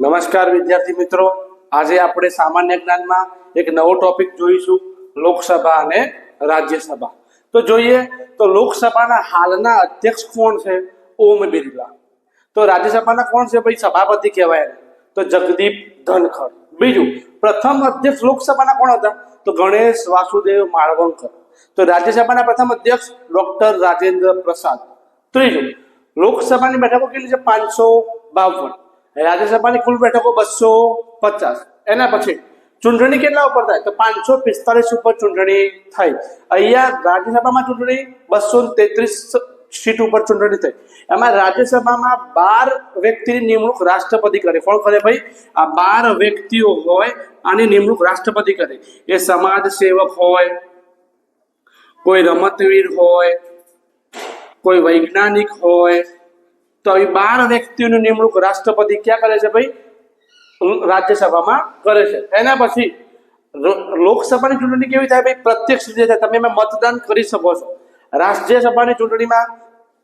નમસ્કાર વિદ્યાર્થી મિત્રો. આજે આપણે સામાન્ય જ્ઞાનમાં એક નવો ટોપિક જોઈશું, લોકસભા અને રાજ્યસભા. તો જોઈએ, તો લોકસભાના હાલના અધ્યક્ષ કોણ છે? ઓમ બિરલા. તો રાજ્યસભાના કોણ છે ભાઈ? સભાપતિ કહેવાય તો જગદીપ ધનખડ. બીજું, પ્રથમ અધ્યક્ષ લોકસભાના કોણ હતા? તો ગણેશ વાસુદેવ માળવંકર. તો રાજ્યસભાના પ્રથમ અધ્યક્ષ ડોક્ટર રાજેન્દ્ર પ્રસાદ. ત્રીજું, લોકસભાની બેઠકો કેટલી છે? પાંચસો બાવન. રાજ્યસભાની કુલ બેઠકો બસો પચાસ. એના પછી ચૂંટણી કેટલા ઉપર થાય? તો પાંચસો પિસ્તાલીસ ઉપર ચૂંટણી થઈ. અહીંયા રાજ્યસભામાં ચૂંટણી બસો તેત્રીસ સીટ ઉપર ચૂંટણી થઈ. એમાં રાજ્યસભામાં બાર વ્યક્તિની નિમણૂક રાષ્ટ્રપતિ કરે. કોણ કરે ભાઈ? આ બાર વ્યક્તિઓ હોય આની નિમણૂક રાષ્ટ્રપતિ કરે. એ સમાજ સેવક હોય, કોઈ રમતવીર હોય, કોઈ વૈજ્ઞાનિક હોય તો આવી બાર વ્યક્તિઓની નિમણૂક રાષ્ટ્રપતિ ક્યાં કરે છે ભાઈ? રાજ્યસભામાં કરે છે. એના પછી લોકસભાની ચૂંટણી કેવી થાય ભાઈ? પ્રત્યક્ષ રીતે થાય. તમે એમાં મતદાન કરી શકો છો. રાજ્યસભાની ચૂંટણીમાં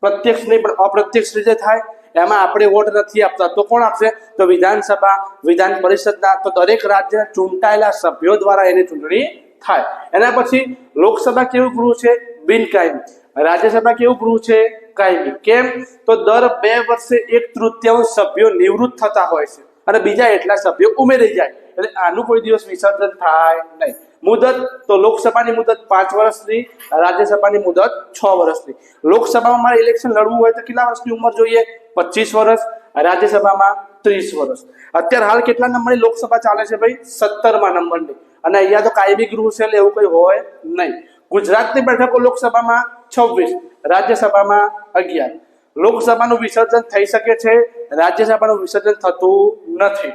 પ્રત્યક્ષ નહીં, પણ અપ્રત્યક્ષ રીતે થાય. એમાં આપણે વોટ નથી આપતા. તો કોણ આપશે? તો વિધાનસભા, વિધાન પરિષદના, તો દરેક રાજ્યના ચૂંટાયેલા સભ્યો દ્વારા એની ચૂંટણી થાય. એના પછી લોકસભા કેવું ગૃહ છે? બિનકાયમી. રાજ્યસભા કેવું ગૃહ છે? કાયમી કેમ? તો દર બે વર્ષે એક તૃતીયાંશ સભ્યો નિવૃત્ત થતા હોય છે અને બીજા એટલા સભ્યો ઉમેરી જાય. એટલે આનું કોઈ દિવસ વિસર્જન થાય નહીં. મુદત તો લોકસભાની મુદત પાંચ વર્ષની, રાજ્યસભાની મુદત છ વર્ષની. લોકસભામાં મારે ઇલેક્શન લડવું હોય તો કેટલા વર્ષની ઉંમર જોઈએ? પચીસ વર્ષ, રાજ્યસભામાં ત્રીસ વર્ષ. અત્યારે હાલ કેટલા નંબરની લોકસભા ચાલે છે ભાઈ? સત્તરમાં નંબરની. અને અહીંયા તો કાયમી ગૃહ છે એટલે એવું કંઈ હોય નહીં. ગુજરાતની બેઠકો લોકસભામાં છવ્વીસ, રાજ્યસભામાં અગિયાર. લોકસભાનું વિસર્જન થઈ શકે છે, રાજ્યસભાનું વિસર્જન થતું નથી.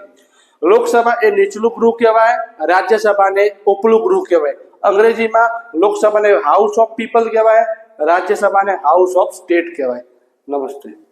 લોકસભા એ નીચલું ગૃહ કહેવાય, રાજ્યસભાને ઉપલું ગૃહ કહેવાય. અંગ્રેજીમાં લોકસભાને હાઉસ ઓફ પીપલ કહેવાય, રાજ્યસભાને હાઉસ ઓફ સ્ટેટ કહેવાય. નમસ્તે.